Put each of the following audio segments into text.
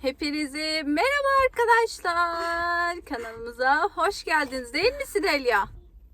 Hepinize merhaba arkadaşlar. Kanalımıza hoş geldiniz değil mi Sidelya?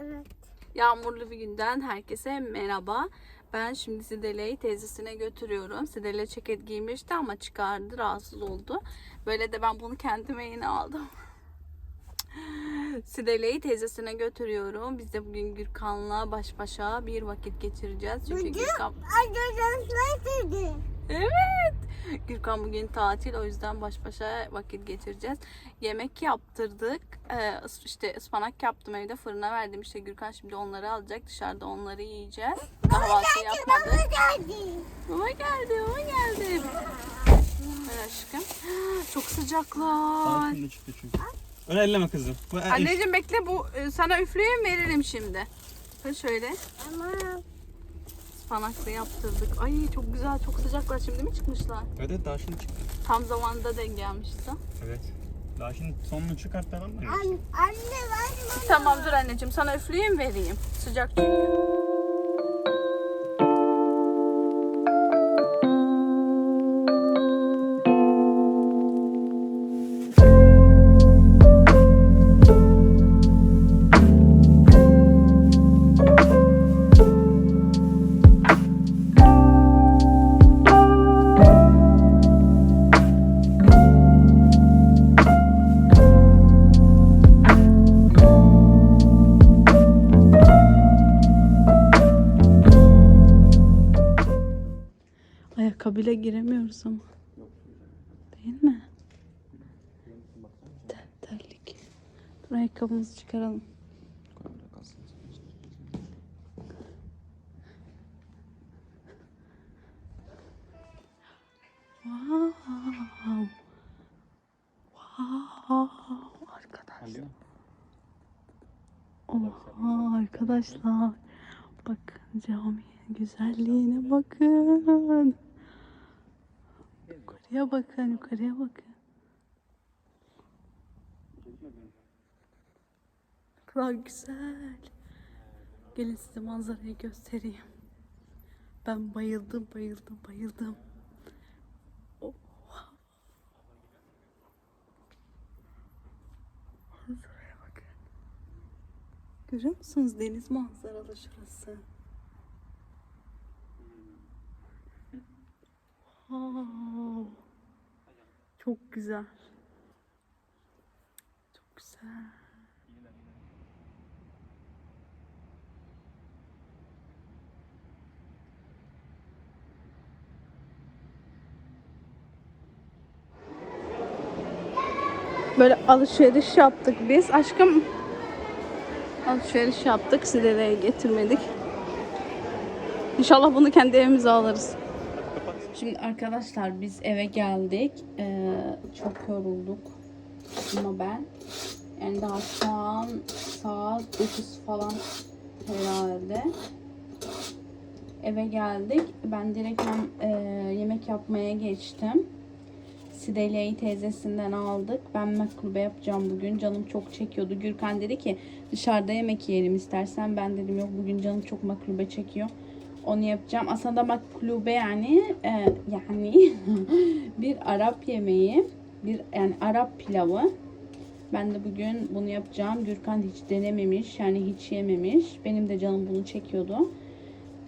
Evet. Yağmurlu bir günden herkese merhaba. Ben şimdi Sidele'yi teyzesine götürüyorum. Sidele ceket giymişti ama çıkardı, rahatsız oldu. Böyle de ben bunu kendime yeni aldım. Sidele'yi teyzesine götürüyorum. Biz de bugün Gürkan'la baş başa bir vakit geçireceğiz. Çünkü Gürkan... Arkadaşlar dedi. Evet. Gürkan bugün tatil o yüzden baş başa vakit geçireceğiz. Yemek yaptırdık. Ee, işte ıspanak yaptım evde fırına verdim. İşte Gürkan şimdi onları alacak. Dışarıda onları yiyeceğiz. Kahvaltı yapmadık. geldi. Mama geldi, mama geldi. Ver aşkım. Çok sıcaklar. Çıktı çünkü. Öyle elleme kızım. Bu Anneciğim bekle bu e, sana üfleyeyim veririm şimdi. Ha şöyle Ama ıspanaklı yaptırdık. Ay çok güzel çok sıcaklar şimdi mi çıkmışlar? Evet daha şimdi çıktı. Tam zamanında denk gelmişti. Evet. Daha şimdi sonunu çıkartalım mı? an, anne var mı? Tamam dur anneciğim sana üfleyeyim vereyim. Sıcak çünkü. Ayakkabıyla giremiyoruz ama. Değil mi? Ter, terlik. Dur ayakkabımızı çıkaralım. Wow. Wow. Arkadaşlar. Oha arkadaşlar. Bakın caminin güzelliğine bakın. Yukarıya bakın, yukarıya bakın. Kadar güzel. Gelin size manzarayı göstereyim. Ben bayıldım, bayıldım, bayıldım. Oha. Manzaraya bakın. Görüyor musunuz deniz manzaralı şurası? Wow. Çok güzel. Çok güzel. Böyle alışveriş yaptık biz. Aşkım alışveriş yaptık. Sidereye getirmedik. İnşallah bunu kendi evimize alırız. Şimdi arkadaşlar biz eve geldik. Ee, çok yorulduk. Ama ben. Yani daha şu an saat 9 falan herhalde. Eve geldik. Ben direkt hem, e, yemek yapmaya geçtim. Sidelya'yı teyzesinden aldık. Ben maklube yapacağım bugün. Canım çok çekiyordu. Gürkan dedi ki dışarıda yemek yiyelim istersen. Ben dedim yok bugün canım çok maklube çekiyor. Onu yapacağım. Aslında maklube yani e, yani bir Arap yemeği. Bir yani Arap pilavı. Ben de bugün bunu yapacağım. Gürkan hiç denememiş. Yani hiç yememiş. Benim de canım bunu çekiyordu.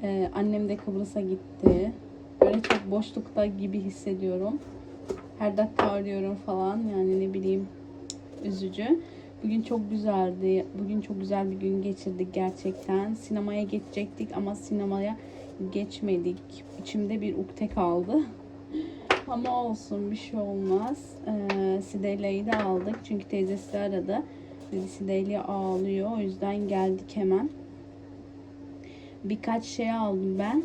Ee, annem de Kıbrıs'a gitti. Böyle çok boşlukta gibi hissediyorum. Her dakika arıyorum falan. Yani ne bileyim üzücü. Bugün çok güzeldi. Bugün çok güzel bir gün geçirdik gerçekten. Sinemaya geçecektik ama sinemaya geçmedik. İçimde bir ukde kaldı. Ama olsun bir şey olmaz. Ee, Sidelya'yı da aldık. Çünkü teyzesi aradı. Dedi Sidelya ağlıyor. O yüzden geldik hemen. Birkaç şey aldım ben.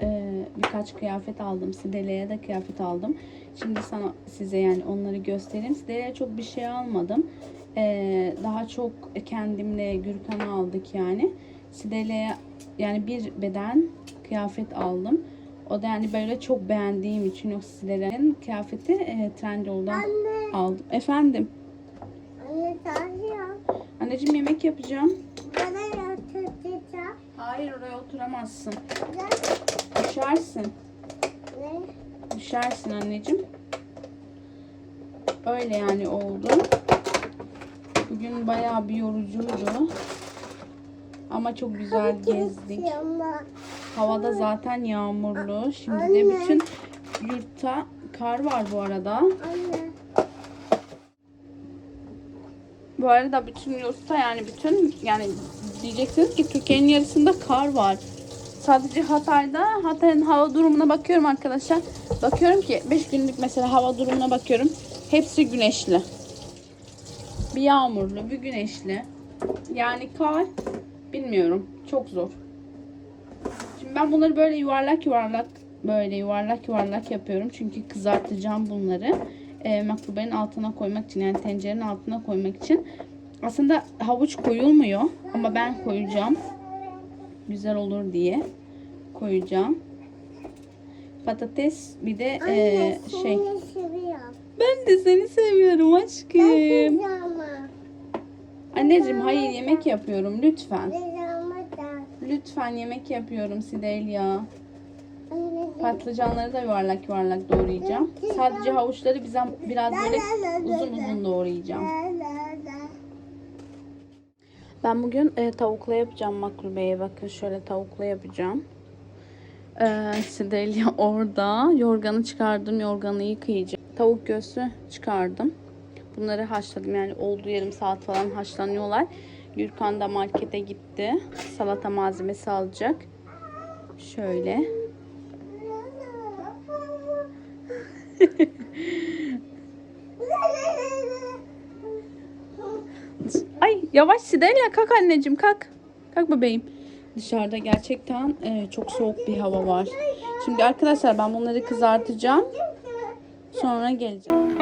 Ee, birkaç kıyafet aldım. Sidelya'ya da kıyafet aldım. Şimdi sana size yani onları göstereyim. Sidelya'ya çok bir şey almadım. Ee, daha çok kendimle Gürkan'a aldık yani. Sidelya'ya yani bir beden kıyafet aldım. O da yani böyle çok beğendiğim için o Sidelya'nın kıyafeti e, Trendyol'dan Anne. aldım. Efendim. Anne tanıyor. Anneciğim yemek yapacağım. Bana yatıracağım. Hayır oraya oturamazsın. Ne? Düşersin. Ne? Düşersin anneciğim. Öyle yani oldu. Bugün bayağı bir yorucuydu. Ama çok güzel gezdik. Havada zaten yağmurlu. Şimdi de bütün yurtta kar var bu arada. anne. Bu arada bütün yurtta yani bütün yani diyeceksiniz ki Türkiye'nin yarısında kar var. Sadece Hatay'da Hatay'ın hava durumuna bakıyorum arkadaşlar. Bakıyorum ki 5 günlük mesela hava durumuna bakıyorum. Hepsi güneşli. Bir yağmurlu, bir güneşli. Yani kar bilmiyorum. Çok zor. Şimdi ben bunları böyle yuvarlak yuvarlak böyle yuvarlak yuvarlak yapıyorum. Çünkü kızartacağım bunları. E, makrubenin altına koymak için yani tencerenin altına koymak için. Aslında havuç koyulmuyor ama ben koyacağım. Güzel olur diye koyacağım. Patates bir de Anne e, şey. seviyorum. Ben de seni seviyorum aşkım. Pijama. Anneciğim hayır yemek yapıyorum lütfen. Lütfen yemek yapıyorum Sidelya. Patlıcanları da yuvarlak yuvarlak doğrayacağım. Sadece havuçları bize biraz böyle uzun uzun doğrayacağım. Ben bugün e, tavukla yapacağım makrubeye. Bakın şöyle tavukla yapacağım. E, Sidelya orada. Yorganı çıkardım. Yorganı yıkayacağım. Tavuk göğsü çıkardım. Bunları haşladım. Yani olduğu yarım saat falan haşlanıyorlar. Gürkan da markete gitti. Salata malzemesi alacak. Şöyle. Ay yavaş Sidelya kalk anneciğim kalk. Kalk bebeğim. Dışarıda gerçekten e, çok soğuk bir hava var. Şimdi arkadaşlar ben bunları kızartacağım. Sonra geleceğim.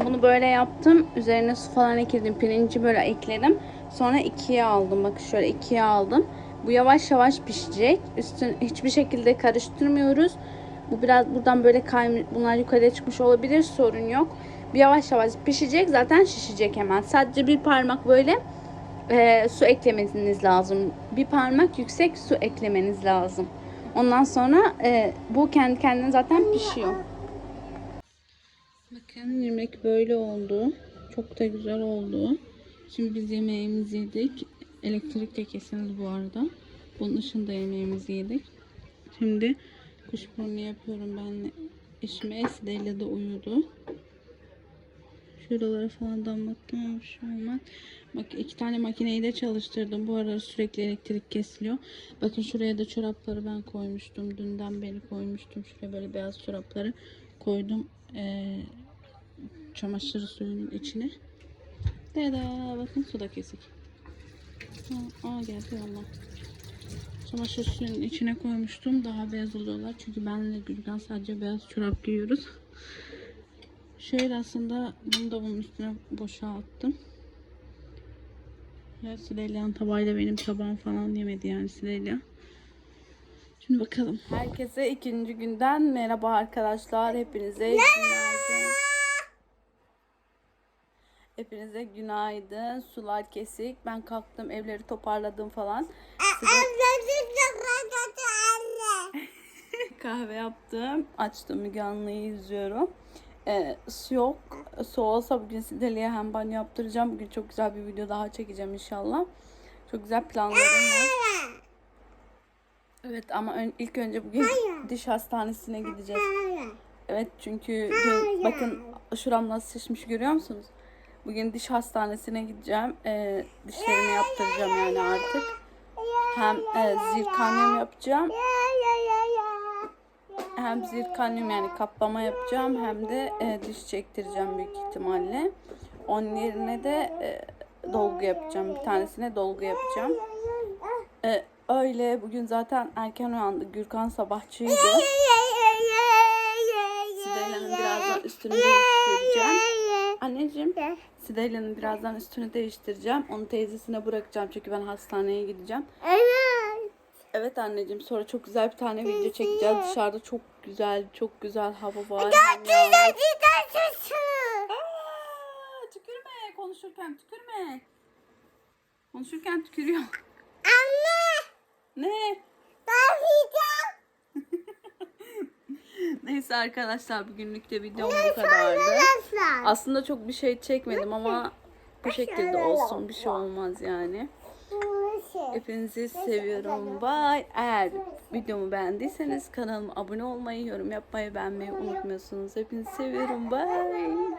Ben bunu böyle yaptım. Üzerine su falan ekledim. Pirinci böyle ekledim. Sonra ikiye aldım. Bakın şöyle ikiye aldım. Bu yavaş yavaş pişecek. Üstün hiçbir şekilde karıştırmıyoruz. Bu biraz buradan böyle kaymış. Bunlar yukarıya çıkmış olabilir. Sorun yok. Bir yavaş yavaş pişecek zaten şişecek hemen. Sadece bir parmak böyle e, su eklemeniz lazım. Bir parmak yüksek su eklemeniz lazım. Ondan sonra e, bu kendi kendine zaten pişiyor. Bakın yemek böyle oldu. Çok da güzel oldu. Şimdi biz yemeğimizi yedik. Elektrik de kesildi bu arada. Bunun dışında yemeğimizi yedik. Şimdi kuşburnu yapıyorum ben eşime. Esdeyle de uyudu. Şuralara falan damlattım ama bir şey olmaz. Bak iki tane makineyi de çalıştırdım. Bu arada sürekli elektrik kesiliyor. Bakın şuraya da çorapları ben koymuştum. Dünden beri koymuştum. Şuraya böyle beyaz çorapları koydum. Ee, çamaşır suyunun içine. Deda bakın su da kesik. Aa, aa geldi valla. Çamaşır suyunun içine koymuştum. Daha beyaz oluyorlar. Çünkü benle Gülden sadece beyaz çorap giyiyoruz. Şöyle aslında bunu da bunun üstüne boşalttım. Ya Süleyla tabağıyla benim tabağım falan yemedi yani Süleyla. Şimdi bakalım. Herkese ikinci günden merhaba arkadaşlar. Hepinize günaydın. Hepinize günaydın. Sular kesik. Ben kalktım evleri toparladım falan. Size kahve yaptım. Açtım Müge Anlı'yı izliyorum. Ee, su yok. Su olsa bugün Sideli'ye hem banyo yaptıracağım. Bugün çok güzel bir video daha çekeceğim inşallah. Çok güzel planlarım var. Evet ama ön- ilk önce bugün diş hastanesine gideceğiz. Evet çünkü dün, bakın şuram nasıl şişmiş görüyor musunuz? Bugün diş hastanesine gideceğim. Ee, dişlerimi yaptıracağım yani artık. Hem e, zirkanyum yapacağım. Hem zirkanyum yani kaplama yapacağım hem de e, diş çektireceğim büyük ihtimalle. Onun yerine de e, dolgu yapacağım. Bir tanesine dolgu yapacağım. E, öyle bugün zaten erken uyandı. Gürkan sabahçıydı. Sideyla'nın birazdan üstünü değiştireceğim. Anneciğim Sideyla'nın birazdan üstünü değiştireceğim. Onu teyzesine bırakacağım çünkü ben hastaneye gideceğim. Evet anneciğim sonra çok güzel bir tane video çekeceğiz. Dışarıda çok güzel, çok güzel hava var. Hem yağmur. Aa, tükürme konuşurken tükürme. Konuşurken tükürüyor. Ne? Neyse arkadaşlar bugünlük de videom bu kadardı. Aslında çok bir şey çekmedim ama bu şekilde olsun bir şey olmaz yani. Hepinizi seviyorum. Bye. Eğer videomu beğendiyseniz kanalıma abone olmayı, yorum yapmayı, beğenmeyi unutmuyorsunuz. Hepinizi seviyorum. Bye.